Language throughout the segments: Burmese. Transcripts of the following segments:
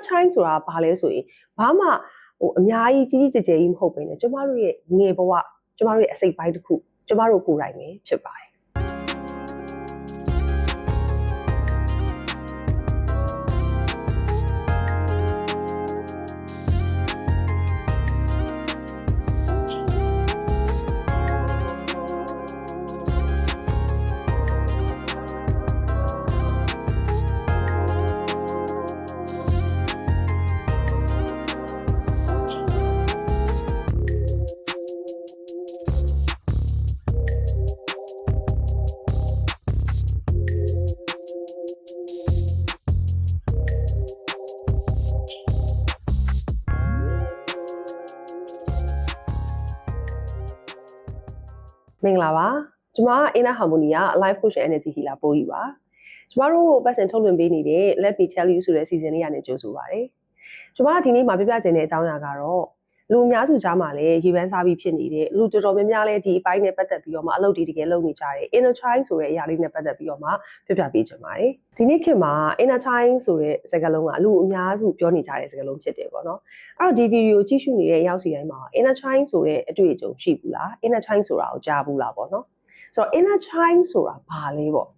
inner child ဆိုတာဘာလဲဆိုရင်ဘာမှဟိုအများကြီးကြီးကြီးကျယ်ကျယ်ကြီးမဟုတ်ဘဲねကျမတို့ရဲ့ငယ်ဘဝကျမတို့ရဲ့အစိတ်ပိုင်းတစ်ခုကျမတို့ကိုယ်တိုင်ပဲဖြစ်ပါတယ် မင်္ဂလာပါကျွန်မက Inner Harmony က Life Coach and Energy Healer ပိုးကြီးပါကျွန်မတို့ပတ်စံထုတ်လွှင့်ပေးနေတဲ့ Let me tell you ဆိုတဲ့ season လေးကနေကြိုဆိုပါရစေကျွန်မကဒီနေ့မှာပြပြချင်တဲ့အကြောင်းအရာကတော့ လူအများစုကြားမှာလည်းရေပန်းစားပြီးဖြစ်နေတဲ့လူတော်တော်များများလည်းဒီအပိုင်းနဲ့ပတ်သက်ပြီးတော့မှအလုပ်တွေတကယ်လုပ်နေကြတယ် inner child ဆိုတဲ့အရာလေးနဲ့ပတ်သက်ပြီးတော့မှပြပြပေးချင်ပါတယ်ဒီနေ့ခေတ်မှာ inner child ဆိုတဲ့စကားလုံးကလူအများစုပြောနေကြတဲ့စကားလုံးဖြစ်တယ်ပေါ့နော်အဲ့တော့ဒီဗီဒီယိုကြည့်ရှုနေတဲ့ရောက်စီတိုင်းမှာ inner child ဆိုတဲ့အတွေ့အကြုံရှိဘူးလား inner child ဆိုတာကိုကြားဘူးလားပေါ့နော်ဆိုတော့ inner child ဆိုတာဘာလဲပေါ့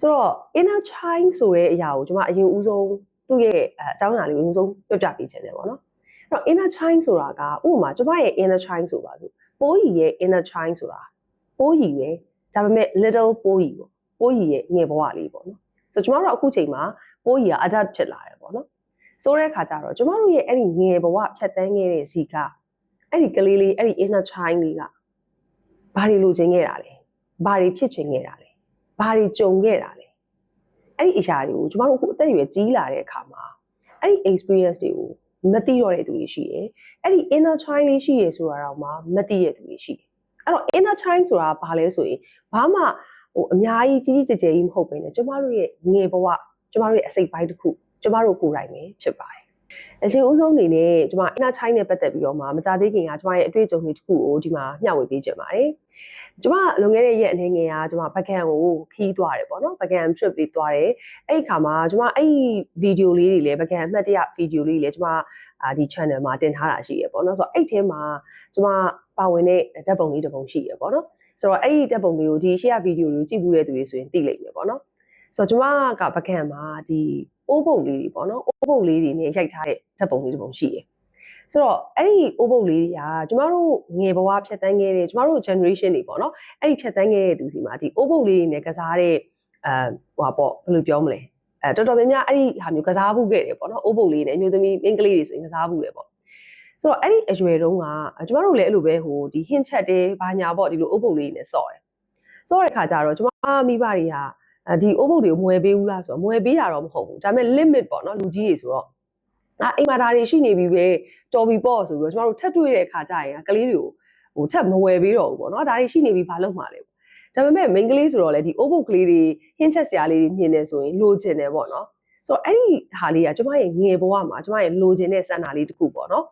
ဆိုတော့ inner child ဆိုတဲ့အရာကိုကျွန်မအရင်ဦးဆုံးသူ့ရဲ့အကြောင်းအရာလေးကိုအရင်ဆုံးပြပြပေးချင်တယ်ပေါ့နော်အဲ့ တော့ inner child ဆိုတာကဥပမာကျွန်မရဲ့ inner child ဆိုပါစို့ပိုးကြီးရဲ့ inner child ဆိုတာပိုးကြီးရဲ့ဒါပေမဲ့ little ပိုးကြီးပေါ့ပိုးကြီးရဲ့ငယ်ဘဝလေးပေါ့နော်ဆိုတော့ကျွန်တော်တို့အခုချိန်မှာပိုးကြီးက adult ဖြစ်လာတယ်ပေါ့နော်ဆိုတဲ့အခါကျတော့ကျွန်တော်တို့ရဲ့အဲ့ဒီငယ်ဘဝဖြတ်တန်းခဲ့တဲ့ဇီကအဲ့ဒီကလေးလေးအဲ့ဒီ inner child လေးကဘာတွေလိုချင်ခဲ့တာလဲဘာတွေဖြစ်ချင်ခဲ့တာလဲဘာတွေကြုံခဲ့တာလဲအဲ့ဒီအရာတွေကိုကျွန်တော်တို့အခုအသက်အရွယ်ကြီးလာတဲ့အခါမှာအဲ့ဒီ experience တွေကို မသိတော့တဲ့သူတွေရှိတယ်အဲ့ဒီ inner child လေးရှိရဆိုတာတော့မှမသိတဲ့သူတွေရှိတယ်အဲ့တော့ inner child ဆိုတာဘာလဲဆိုရင်ဘာမှဟိုအများကြီးကြီးကြီးကျယ်ကျယ်ကြီးမဟုတ်ဘဲねကျမတို့ရဲ့ငယ်ဘဝကျမတို့ရဲ့အစိတ်ပိုင်းတစ်ခုကျမတို့ကိုယ်တိုင်ပဲဖြစ်ပါတယ် အရှင်ဦးဆုံးအနေနဲ့ကျမ inner child နဲ့ပတ်သက်ပြီးတော့မှမကြသေးခင်ကကျမရဲ့အတွေ့အကြုံတွေတစ်ခုကိုဒီမှာမျှဝေပေးချင်ပါတယ်ကျမလွန်ခဲ့တဲ့ရက်အနေငယ်ကကျမဘကန်ကိုခီးသွားတယ်ပေါ့နော်ဘကန် trip လေးသွားတယ်အဲ့ဒီခါမှာကျမအဲ့ဒီဗီဒီယိုလေးတွေလည်းဘကန်အမှတ်တရဗီဒီယိုလေးလည်းကျမအာဒီ channel မှာတင်ထားတာရှိရပေါ့နော်ဆိုတော့အဲ့ထဲမှာကျမပါဝင်တဲ့ဓာတ်ပုံလေးတစ်ပုံရှိရပေါ့နော်ဆိုတော့အဲ့ဒီဓာတ်ပုံလေးကိုဒီရှေ့ဗီဒီယိုလေးကိုကြည့်ဘူးတဲ့သူတွေဆိုရင်သိလိမ့်မယ်ပေါ့နော် ဆိုတော့ကျမကဘကန်မှာဒီအိုးပုံလေးတွေပေါ့နော်အိုးပုံလေးတွေနဲ့ရိုက်ထားတဲ့ဓာတ်ပုံလေးတစ်ပုံရှိရဆိုတော့အဲ့ဒီအိုးပုတ်လေးတွေကကျမတို့ငယ်ဘဝဖြတ်တန်းခဲ့တဲ့ကျမတို့ generation တွေပေါ့နော်အဲ့ဒီဖြတ်တန်းခဲ့တဲ့သူစီမှာဒီအိုးပုတ်လေးတွေနဲ့ကစားတဲ့အဲဟိုပါပေါ့ဘယ်လိုပြောမလဲအဲတော်တော်များများအဲ့ဒီဟာမျိုးကစားမှုခဲ့တယ်ပေါ့နော်အိုးပုတ်လေးနဲ့အမျိုးသမီးအင်္ဂလိပ်တွေဆိုရင်ကစားမှုတယ်ပေါ့ဆိုတော့အဲ့ဒီအရွယ်တုန်းကကျမတို့လည်းအဲ့လိုပဲဟိုဒီဟင်းချက်တယ်ဘာညာပေါ့ဒီလိုအိုးပုတ်လေးနဲ့စော့တယ်စော့တဲ့ခါကျတော့ကျမမိဘတွေက ဒီအိုးပုတ်တွေကိုမွယ်ပေးဘူးလားဆိုတော့မွယ်ပေးတာတော့မဟုတ်ဘူးဒါပေမဲ့ limit ပေါ့နော်လူကြီးတွေဆိုတော့အာအိမ်မှာဒါတွေရှိနေပြီပဲတော်ပြီပေါ့ဆိုပြီးတော့ကျမတို့ထပ်တွေ့တဲ့အခါကျရင်ကလေးတွေကိုဟိုထပ်မဝယ်ပေးတော့ဘူးပေါ့နော်ဒါတွေရှိနေပြီဘာလုပ်မှာလဲဒါပေမဲ့ main ကလေးဆိုတော့လေဒီ over ကလေးတွေဟင်းချက်စရာလေးတွေမြင်နေဆိုရင်လိုချင်တယ်ပေါ့နော်ဆိုတော့အဲ့ဒီဟာလေးကကျမရဲ့ငယ်ဘဝမှာကျမရဲ့လိုချင်တဲ့စံနာလေးတစ်ခုပေါ့နော်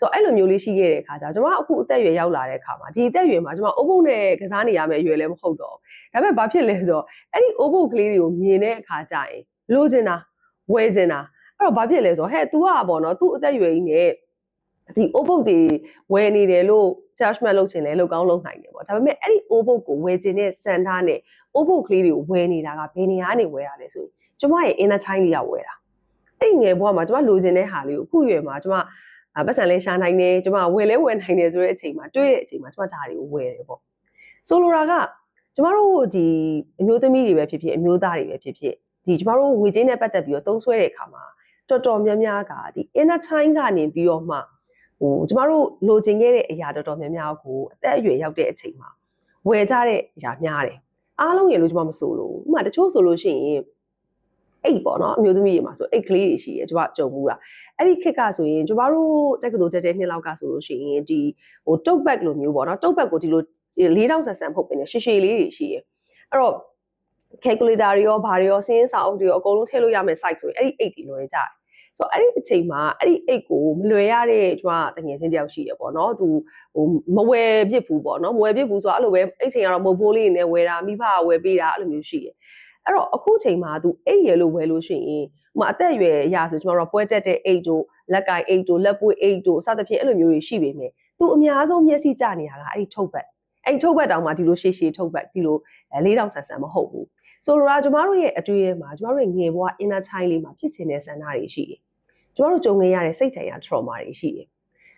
ဆိုတော့အဲ့လိုမျိုးလေးရှိခဲ့တဲ့အခါကျကျမအခုအသက်အရွယ်ရောက်လာတဲ့အခါမှာဒီအသက်အရွယ်မှာကျမအိုးဘုံနဲ့ကစားနေရမယ့်အရွယ်လည်းမဟုတ်တော့ဒါပေမဲ့ဘာဖြစ်လဲဆိုတော့အဲ့ဒီအိုးဘုံကလေးတွေကိုမြင်တဲ့အခါကျရင်လိုချင်တာဝယ်ချင်တာအဲ့တော့ဘာဖြစ်လဲဆိုတော့ဟဲ့ तू ကပေါ့နော် तू အသက်အရွယ်ကြီးနဲ့ဒီ O book တွေဝယ်နေတယ်လို့ judgment လုပ်ချင်လဲလုပ်ကောင်းလုပ်နိုင်တယ်ပေါ့ဒါပေမဲ့အဲ့ဒီ O book ကိုဝယ်ခြင်းနဲ့စံထားနဲ့ O book ကလေးတွေကိုဝယ်နေတာကဘယ်နေရာကနေဝယ်ရလဲဆိုရင်ကျမရဲ့ inner child လေးကဝယ်တာအဲ့ဒီငယ်ဘဝမှာကျမလိုချင်တဲ့ဟာလေးကိုအခုရွယ်မှာကျမ ပတ်စံလဲရှာနိုင်တယ်ကျမဝယ်လဲဝယ်နိုင်တယ်ဆိုတဲ့အချိန်မှာတွေ့တဲ့အချိန်မှာကျမဒါတွေကိုဝယ်တယ်ပေါ့ဆိုလိုတာကကျမတို့ဒီအမျိုးသမီးတွေပဲဖြစ်ဖြစ်အမျိုးသားတွေပဲဖြစ်ဖြစ်ဒီကျမတို့ငွေကြေးနဲ့ပတ်သက်ပြီးတော့သုံးဆွဲတဲ့အခါမှာတော်တော်များများကဒီ inner child ကနေပြီးတော့မှဟိုကျမတို့လိုချင်ခဲ့တဲ့အရာတော်တော်များများကိုအသက်အရွယ်ရောက်တဲ့အချိန်မှာဝယ်ကြတဲ့အရာများတယ်အားလုံးရေလို့ကျမမဆိုလို့ဥပမာတချို့ဆိုလို့ရှိရင် အိတ်ပေါ့နော်အမျိုးသမီးတွေမှာဆိုအိတ်ကလေးတွေရှိရကျမကြုံဘူးလားအဲ့ဒီခက်ကဆိုရင်ကျမတို့တက်ကတူတက်တဲ့နှစ်လောက်ကဆိုလို့ရှိရင်ဒီဟိုတုတ်ဘက်လိုမျိုးပေါ့နော်တုတ်ဘက်ကိုဒီလို၄တောင်ဆက်ဆန်ဖုတ်ပင်နေရှည်ရှည်လေးတွေရှိရအဲ့တော့ calculator တွေရောဘာတွေရောစင်းစာအုပ်တွေရောအကုန်လုံးထည့်လို့ရမယ့် site ဆိုရင်အဲ့ဒီအိတ်တွေလွယ်ကြတယ်ဆိုတော့အဲ့ဒီအချိန်မှာအဲ့ဒီအိတ်ကိုမလွယ်ရတဲ့ကျွန်မတငယ်ချင်းတယောက်ရှိရပေါ့နော်သူဟိုမဝယ်ပြစ်ဘူးပေါ့နော်မဝယ်ပြစ်ဘူးဆိုတော့အဲ့လိုပဲအဲ့ချိန်ကတော့မုတ်ဖိုးလေးနဲ့ဝယ်တာမိဘကဝယ်ပေးတာအဲ့လိုမျိုးရှိတယ် အဲ့တော့အခုချိန်မှာသူအိတ်ရယ်လို့ဝယ်လို့ရှိရင်ဥပမာအသက်အရွယ်အရာဆိုကျမတို့ကပွဲတက်တဲ့အိတ်တို့လက်ကင်အိတ်တို့လက်ပွေးအိတ်တို့စသဖြင့်အဲ့လိုမျိုးတွေရှိပေမဲ့သူအများဆုံးမျက်စိကျနေတာကအဲ့ဒီထုတ်ပတ်အဲ့ဒီထုတ်ပတ်တောင်မှဒီလိုရှည်ရှည်ထုတ်ပတ်ဒီလိုလေးတောင်ဆန်ဆန်မဟုတ်ဘူးဆိုတော့ကျမတို့ရဲ့အတွေ့အမှာကျမတို့ရဲ့ငယ်ဘဝ inner child လေးမှာဖြစ်ချင်တဲ့ဆန္ဒတွေရှိတယ်ကျမတို့ကြုံခဲ့ရတဲ့စိတ်ထန်ရာ trauma တွေရှိတယ်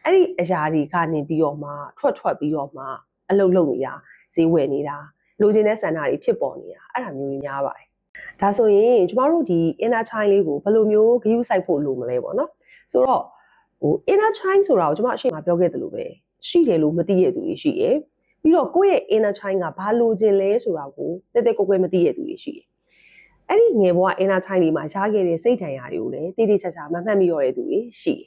အဲ့ဒီအရာတွေကနေပြီးတော့မှထွက်ထွက်ပြီးတော့မှအလုတ်လုတ်နေတာဈေးဝယ်နေတာ လိုချင်တဲ့ဆန္ဒတွေဖြစ်ပေါ်နေတာအဲ့ဒါမျိုးတွေများပါတယ်ဒါဆိုရင်ကျမတို့ဒီ inner child လေးကိုဘယ်လိုမျိုးဂရုစိုက်ဖို့လိုမလဲပေါ့နော်ဆိုတော့ဟို inner child ဆိုတာကိုကျမအရှိမပြောခဲ့သလိုပဲရှိတယ်လို့မသိရတဲ့သူတွေရှိတယ်ပြီးတော့ကိုယ့်ရဲ့ inner child ကဘာလိုချင်လဲဆိုတာကိုတက်တက်ကိုယ်ကိုယ်မသိရတဲ့သူတွေရှိတယ်အဲ့ဒီငယ်ဘဝ inner child လေးမှာရှားခဲ့တဲ့စိတ်ထန်ရာတွေကိုလည်းတည်တည်ချာချာမမှတ်မိရတဲ့သူတွေရှိတယ်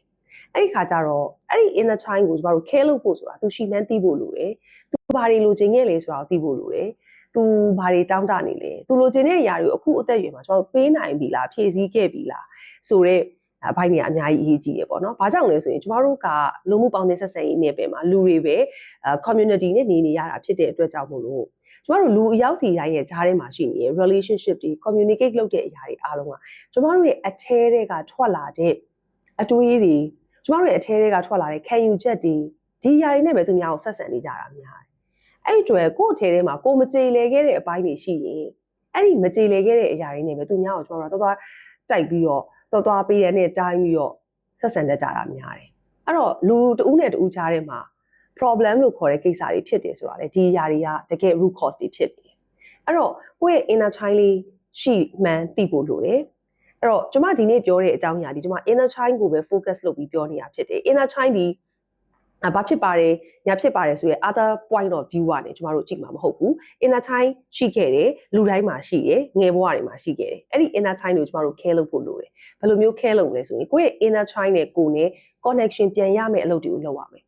အဲ့ဒီခါကျတော့အဲ့ဒီ inner child ကိုကျမတို့ care လုပ်ဖို့ဆိုတာသူရှိမှန်းသိဖို့လိုတယ်သူဘာတွေလိုချင်ခဲ့လဲဆိုတာကိုသိဖို့လိုတယ်သူဘာတွေတောင်းတနေလဲသူလိုချင်တဲ့အရာတွေကိုအခုအသက်အရွယ်မှာကျွန်တော်တို့ပေးနိုင်ပြီလားဖြည့်ဆည်းခဲ့ပြီလားဆိုတော့အပိုင်းတွေအများကြီးအရေးကြီးတယ်ပေါ့နော်။ဘာကြောင့်လဲဆိုရင်ကျမတို့ကလူမှုပေါင်းတဲ့ဆက်ဆံရေးနဲ့ပဲမှာလူတွေပဲအဲ community နဲ့နေနေရတာဖြစ်တဲ့အတွက်ကြောင့်မို့လို့ကျမတို့လူအယောက်စီတိုင်းရဲ့ဂျားထဲမှာရှိနေတဲ့ relationship တွေ communicate လုပ်တဲ့အရာတွေအားလုံးကကျမတို့ရဲ့အထဲတွေကထွက်လာတဲ့အတွေးတွေ ကျမတို့ရဲ့အထဲတွေကထွက်လာတဲ့ခံယူချက်တွေဒီຢာတွေနဲ့ပဲသူများကိုဆက်ဆံနေကြတာများတယ်။အဲ့ဒီအတွက်ကိုယ့်အထဲထဲမှာကိုမကြေလည်ခဲ့တဲ့အပိုင်းတွေရှိရင်အဲ့ဒီမကြေလည်ခဲ့တဲ့အရာတွေနဲ့ပဲသူများကိုကျမတို့တော့တော့တိုက်ပြီးတော့တော်တော်ပေးရတဲ့တိုင်းပြီးတော့ဆက်ဆံတတ်ကြတာများတယ်အဲ့တော့လူတဦးနဲ့တဦးကြားထဲမှာ problem လို့ခေါ်တဲ့ကိစ္စတွေဖြစ်တယ်ဆိုတာလေဒီຢာတွေကတကယ် root cause တွေဖြစ်နေတယ်အဲ့တော့ကိုယ့်ရဲ့ inner child လေးရှိမှန်းသိဖို့လိုတယ် အဲ့တော့ကျွန်မဒီနေ့ပြောတဲ့အကြောင်းအရာဒီကျွန်မ inner child ကိုပဲ focus လုပ်ပြီးပြောနေတာဖြစ်တယ် inner child ဒီအဘာဖြစ်ပါတယ်ညာဖြစ်ပါတယ်ဆိုရဲ other point of view ကနေကျမတို့ကြည့်မှာမဟုတ်ဘူး inner child ရှိခဲ့တယ်လူတိုင်းမှာရှိတယ်ငယ်ဘဝတွေမှာရှိခဲ့တယ်အဲ့ဒီ inner child ကိုကျမတို့ care လုပ်ဖို့လိုတယ်ဘယ်လိုမျိုး care လုပ်မလဲဆိုရင်ကိုယ့်ရဲ့ inner child နဲ့ကိုယ်နဲ့ connection ပြန်ရမယ့်အလုပ်တွေကိုလုပ်ရမယ်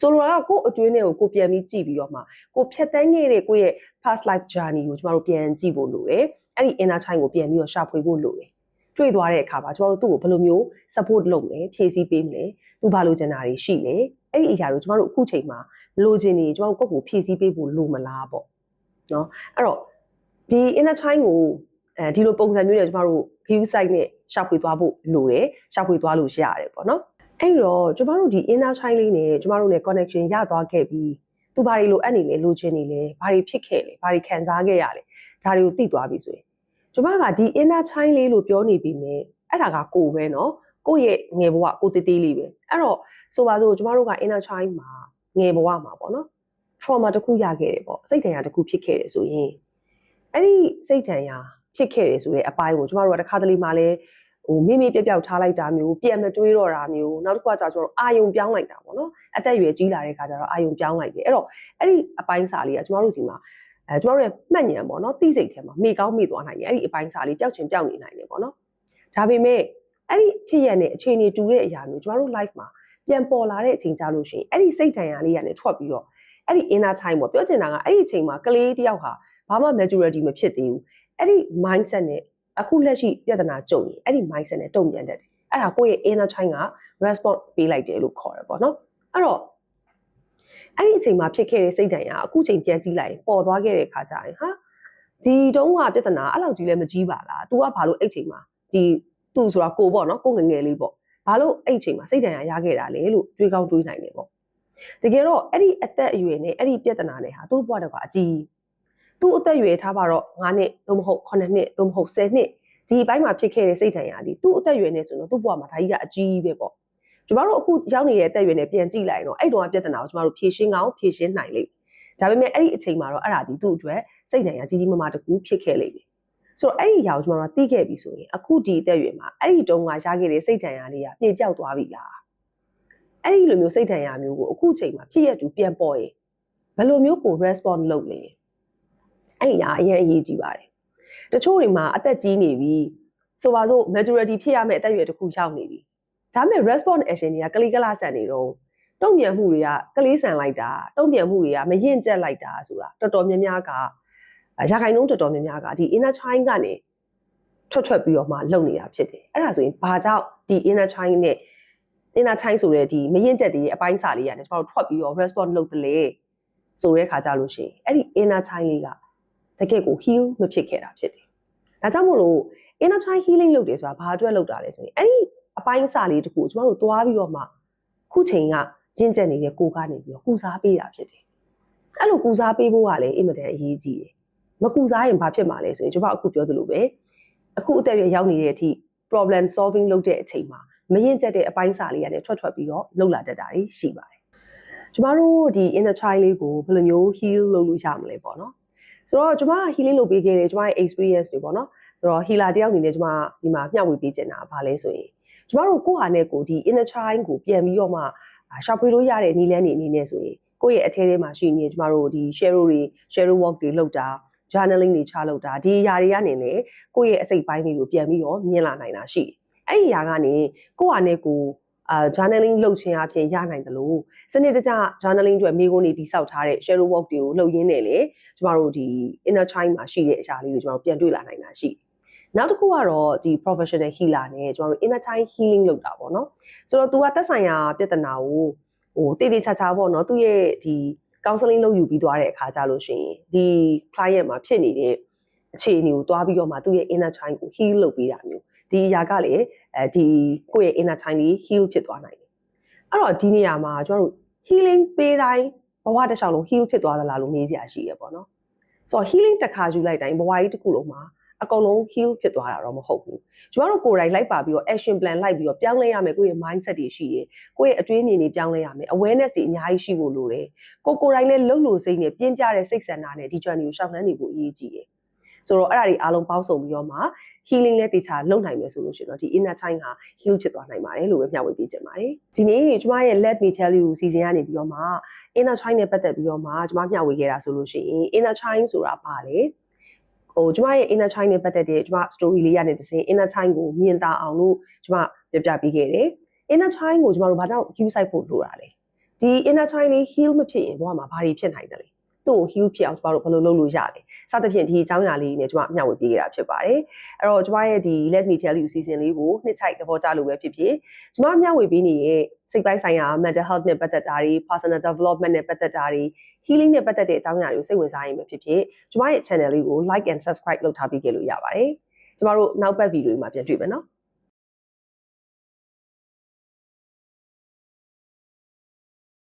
ဆိုလိုတာကကိုယ့်အတွင်းထဲကိုကိုပြန်ပြီးကြည့်ပြီးတော့မှကိုဖြတ်တန်းခဲ့တဲ့ကိုယ့်ရဲ့ past life journey ကိုကျမတို့ပြန်ကြည့်ဖို့လိုတယ်အဲ့ဒီ inner child ကိုပြန်ပြီးတော့ရှာဖွေဖို့လိုတယ် တွေ့သွားတဲ့အခါမှာကျမတို့သူ့ကိုဘယ်လိုမျိုး support လုပ်မလဲဖြည့်ဆည်းပေးမလဲသူဘာလိုချင်တာတွေရှိလဲအဲ့ဒီအရာကိုကျမတို့အခုချိန်မှာလိုချင်နေကျမတို့ကိုယ့်ကိုဖြည့်ဆည်းပေးဖို့လိုမလားပေါ့နော်အဲ့တော့ဒီ inner child ကိုအဲဒီလိုပုံစံမျိုးနဲ့ကျမတို့ view site နဲ့ရှာဖွေသွားဖို့လိုတယ်ရှာဖွေသွားလို့ရတယ်ပေါ့နော်အဲ့တော့ကျမတို့ဒီ inner child လေးနဲ့ကျမတို့နဲ့ connection ရသွားခဲ့ပြီးသူဘာတွေလိုအပ်နေလဲလိုချင်နေလဲဘာတွေဖြစ်ခဲ့လဲဘာတွေခံစားခဲ့ရလဲဒါတွေကိုသိသွားပြီဆိုရင် ကျမကဒီ inner child လေးလို့ပြောနေပြီမြဲအဲ့ဒါကကိုယ်ပဲเนาะကိုယ့်ရဲ့ငယ်ဘဝကိုတေးသေးလေးပဲအဲ့တော့ဆိုပါစို့ကျမတို့က inner child မှာငယ်ဘဝမှာပေါ့နော် trauma တစ်ခုရခဲ့တယ်ပေါ့စိတ်ဒဏ်ရာတစ်ခုဖြစ်ခဲ့တယ်ဆိုရင်အဲ့ဒီစိတ်ဒဏ်ရာဖြစ်ခဲ့တယ်ဆိုတဲ့အပိုင်းကိုကျမတို့ကတစ်ခါတလေမှလည်းဟိုမိမိပြက်ပြောက်ထားလိုက်တာမျိုးပြန်မတွေးတော့တာမျိုးနောက်တစ်ခုကကြာကျတော့အာယုံပြောင်းလိုက်တာပေါ့နော်အသက်အရွယ်ကြီးလာတဲ့ခါကျတော့အာယုံပြောင်းလိုက်တယ်အဲ့တော့အဲ့ဒီအပိုင်းစာလေးကကျမတို့စီမှာ အဲကျမတို့ရဲ့မှတ်ဉာဏ်ပေါ့နော်သိစိတ်ထဲမှာမိကောင်းမိသွားနိုင်တယ်အဲ့ဒီအပိုင်းစာလေးပျောက်ချင်ပျောက်နေနိုင်တယ်ပေါ့နော်ဒါပေမဲ့အဲ့ဒီဖြစ်ရတဲ့အခြေအနေတူတဲ့အရာမျိုးကျမတို့ life မှာပြန်ပေါ်လာတဲ့အချိန်ကြာလို့ရှိရင်အဲ့ဒီစိတ်ဒဏ်ရာလေးကနေထွက်ပြီးတော့အဲ့ဒီ inner time ပေါ့ပြောချင်တာကအဲ့ဒီအချိန်မှာကလေးတယောက်ဟာဘာမှ maturity မဖြစ်သေးဘူးအဲ့ဒီ mindset နဲ့အခုလက်ရှိပြဿနာကြုံရင်အဲ့ဒီ mindset နဲ့တုံ့ပြန်တတ်တယ်အဲ့ဒါကိုယ့်ရဲ့ inner child က response ပေးလိုက်တယ်လို့ခေါ်တယ်ပေါ့နော်အဲ့တော့ အဲ့ဒီအချိန်မှာဖြစ်ခဲ့တဲ့စိတ်ဒဏ်ရာအခုချိန်ပြန်ကြည့်လိုက်ရင်ပေါ်သွားခဲ့တဲ့ခါကျရင်ဟာဒီတုန်းကပြဿနာအဲ့လောက်ကြီးလည်းမကြီးပါလား तू ကဘာလို့အဲ့ချိန်မှာဒီသူဆိုတာကိုပေါ့နော်ကိုငငယ်လေးပေါ့ဘာလို့အဲ့ချိန်မှာစိတ်ဒဏ်ရာရခဲ့တာလဲလို့တွေးကောင်းတွေးနိုင်တယ်ပေါ့တကယ်တော့အဲ့ဒီအသက်အရွယ်နဲ့အဲ့ဒီပြဿနာနဲ့ဟာသူ့ဘဝတော့ကအကြီးသူ့အသက်အရွယ်ထားပါတော့9နှစ်သို့မဟုတ်9နှစ်သို့မဟုတ်10နှစ်ဒီဘက်မှာဖြစ်ခဲ့တဲ့စိတ်ဒဏ်ရာဒီသူ့အသက်အရွယ်နဲ့ဆိုတော့သူ့ဘဝမှာဒါကြီးကအကြီးပဲပေါ့ ကျမတို့အခုရောက်နေတဲ့အသက်အရွယ်နဲ့ပြန်ကြည့်လိုက်ရင်တော့အဲ့တုန်းကပြဿနာကိုကျမတို့ဖြေရှင်းကောင်းဖြေရှင်းနိုင်လိမ့်မယ်ဒါပေမဲ့အဲ့ဒီအချိန်မှာတော့အဲ့ဒါဒီသူ့အတွက်စိတ်ဒဏ်ရာကြီးကြီးမားမားတကူဖြစ်ခဲ့လိမ့်မယ်ဆိုတော့အဲ့ဒီຢာကိုကျွန်တော်တို့သိခဲ့ပြီဆိုရင်အခုဒီအသက်အရွယ်မှာအဲ့ဒီတုန်းကရခဲ့တဲ့စိတ်ဒဏ်ရာလေးကပြေပြောက်သွားပြီလားအဲ့ဒီလိုမျိုးစိတ်ဒဏ်ရာမျိုးကိုအခုချိန်မှာဖြစ်ရတူပြန်ပေါ်ရင်ဘယ်လိုမျိုးကို respond လုပ်လဲအဲ့ဒီຢာအရင်အရေးကြီးပါတယ်တချို့တွေမှာအသက်ကြီးနေပြီဆိုပါစို့ maturity ဖြစ်ရမယ့်အသက်အရွယ်တစ်ခုရောက်နေပြီ ဒါပေမဲ့ response action တွေကကလေးကလာဆန်နေတော့တုံ့ပြန်မှုတွေကကလေးဆန်လိုက်တာတုံ့ပြန်မှုတွေကမရင်ကျက်လိုက်တာဆိုတာတော်တော်များများကရာခိုင်နှုန်းတော်တော်များများကဒီ inner child ကနေထွက်ထွက်ပြီးတော့မှလုံနေတာဖြစ်တယ်အဲ့ဒါဆိုရင်ဘာကြောင့်ဒီ inner child နဲ့ inner child ဆိုတဲ့ဒီမရင်ချက်တွေရဲ့အပိုင်းစာလေးရတယ်ကျွန်တော်တို့ထွက်ပြီးတော့ response လုပ်တယ်လေဆိုတဲ့ခါကြလို့ရှိရင်အဲ့ဒီ inner child လေးကတကယ့်ကို heal မဖြစ်ခဲ့တာဖြစ်တယ်ဒါကြောင့်မို့လို့ inner child healing လုပ်တယ်ဆိုတာဘာအတွက်လုပ်တာလဲဆိုရင်အဲ့ဒီအ ပိုင်းအစလေးတခုကိုကျမတို့သွားပြီးတော့မှခုချိန်ကရင့်ကျက်နေတဲ့ကိုကနေပြီးတော့ကုစားပေးတာဖြစ်တယ်အဲ့လိုကုစားပေးဖို့ကလည်းအင်မတန်အရေးကြီးတယ်မကုစားရင်ဘာဖြစ်မှာလဲဆိုရင်ကျမအခုပြောသလိုပဲအခုအသက်အရွယ်ရောက်နေတဲ့အထိ problem solving လုပ်တဲ့အချိန်မှာမရင်ကျက်တဲ့အပိုင်းစာလေးရတယ်ထွက်ထွက်ပြီးတော့လှုပ်လာတတ်တာရှိပါတယ်ကျမတို့ဒီ inner child လေးကိုဘယ်လိုမျိုး heal လုပ်လို့ရမလဲပေါ့နော်ဆိုတော့ကျမ healing လုပ်ပေးခဲ့တယ်ကျမရဲ့ experience တွေပေါ့နော်ဆိုတော့ healer တယောက်အနေနဲ့ကျမဒီမှာမျှဝေပေးချင်တာဗာလဲဆိုရင် ကျမတို့ကိုယ့်ဟာနဲ့ကိုယ်ဒီ inner child ကိုပြန်ပြီးတော့မှရှောက်ဖွေလို့ရတဲ့နည်းလမ်းတွေအနေနဲ့ဆိုရင်ကိုယ့်ရဲ့အထဲထဲမှာရှိနေကျမတို့ဒီ share တွေ share work တွေလုပ်တာ journaling တွေချလုပ်တာဒီအရာတွေကနေလည်းကိုယ့်ရဲ့အစိတ်ပိုင်းတွေကိုပြန်ပြီးတော့မြင်လာနိုင်တာရှိတယ်အဲ့ဒီအရာကနေကိုယ့်ဟာနဲ့ကိုယ်အာ journaling လုပ်ခြင်းအပြင်ရနိုင်တယ်လို့စနစ်တကျ journaling အတွက်မိကုန်းတွေတိစောက်ထားတဲ့ share work တွေကိုလုပ်ရင်းနဲ့လေကျမတို့ဒီ inner child မှာရှိတဲ့အရာလေးတွေကျမတို့ပြန်တွေ့လာနိုင်တာရှိ နောက်တစ်ခုကတော့ဒီ professional healer နဲ့ကျမတို့ inner child healing လုပ်တာပေါ့နော်ဆိုတော့ तू ကသက်ဆိုင်ရာပြဿနာကိုဟိုတည်တည်ချာချာပေါ့နော်သူ့ရဲ့ဒီ counseling လုပ်ယူပြီးသွားတဲ့အခါကြလို့ရှိရင်ဒီ client မှာဖြစ်နေတဲ့အခြေအနေကိုတွားပြီးတော့မှသူ့ရဲ့ inner child ကို heal လုပ်ပေးတာမျိုးဒီအရာကလေအဲဒီကိုယ့်ရဲ့ inner child လေး heal ဖြစ်သွားနိုင်တယ်အဲ့တော့ဒီနေရာမှာကျွန်တော်တို့ healing ပေးတိုင်းဘဝတစ်လျှောက်လုံး heal ဖြစ်သွားသလားလို့မေးစရာရှိရပေါ့နော်ဆိုတော့ healing တစ်ခါယူလိုက်တိုင်းဘဝကြီးတစ်ခုလုံးမှာ အကုန်လုံး heal ဖြစ်သွားတာတော့မဟုတ်ဘူးကျွန်တော်တို့ကိုယ်တိုင်လိုက်ပါပြီးတော့ action plan လိုက်ပြီးတော့ပြောင်းလဲရမယ်ကိုယ့်ရဲ့ mindset တွေရှိတယ်ကိုယ့်ရဲ့အတွေးအမြင်တွေပြောင်းလဲရမယ် awareness တွေအများကြီးရှိဖို့လိုတယ်ကိုကိုယ်တိုင်လည်းလုံလို့စိတ်နဲ့ပြင်းပြတဲ့စိတ်ဆန္ဒနဲ့ဒီ journey ကိုရှောင်နှမ်းနေဖို့အရေးကြီးတယ်ဆိုတော့အဲ့ဒါတွေအားလုံးပေါင်းစုံပြီးတော့မှ healing လည်းတေချာလုပ်နိုင်မယ်ဆိုလို့ရှိရင်တော့ဒီ inner child ဟာ heal ဖြစ်သွားနိုင်ပါတယ်လို့ပဲမျှဝေပေးချင်ပါတယ်ဒီနေ့ကျမရဲ့ let me tell you စီစဉ်ကနေပြီးတော့မှ inner child နဲ့ပတ်သက်ပြီးတော့မှကျမမျှဝေခဲ့တာဆိုလို့ရှိရင် inner child ဆိုတာဘာလဲ ဟိုကျမရဲ့ inner child နဲ့ပတ်သက်တဲ့ကျမ story လေးရတဲ့တစ်စင် inner child ကိုမြင်သာအောင်လို့ကျမပြပြပေးခဲ့တယ် inner child ကိုကျမတို့ဘာကြောင့် heal ဆိုင်ဖို့လိုတာလဲဒီ inner child လေး heal မဖြစ်ရင်ဘဝမှာဘာတွေဖြစ်နိုင်တယ်လဲသူ့ကို heal ဖြစ်အောင်ကျမတို့ဘယ်လိုလုပ်လို့ရလဲစသဖြင့်ဒီအကြောင်းအရာလေးနဲ့ကျမမျှဝေပေးခဲ့တာဖြစ်ပါတယ်အဲ့တော့ကျမရဲ့ဒီ let me tell you season လေးကိုနှစ်ချိုက်သဘောကျလို့ပဲဖြစ်ဖြစ်ကျမမျှဝေပေးနေတဲ့စိတ်ပိုင်းဆိုင်ရာ mental health နဲ့ပတ်သက်တာတွေ personal development နဲ့ပတ်သက်တာတွေ healing နဲ့ပတ်သက်တဲ့အကြောင်းအရာတွေကိုစိတ်ဝင်စားရင်ပဲဖြစ်ဖြစ်ကျမရဲ့ channel လေးကို like and subscribe လုပ်ထားပေးခဲ့လို့ရပါတယ်ကျမတို့နောက်ပတ်ဗီဒီယိုမှာပြန်တွေ့မယ်နော်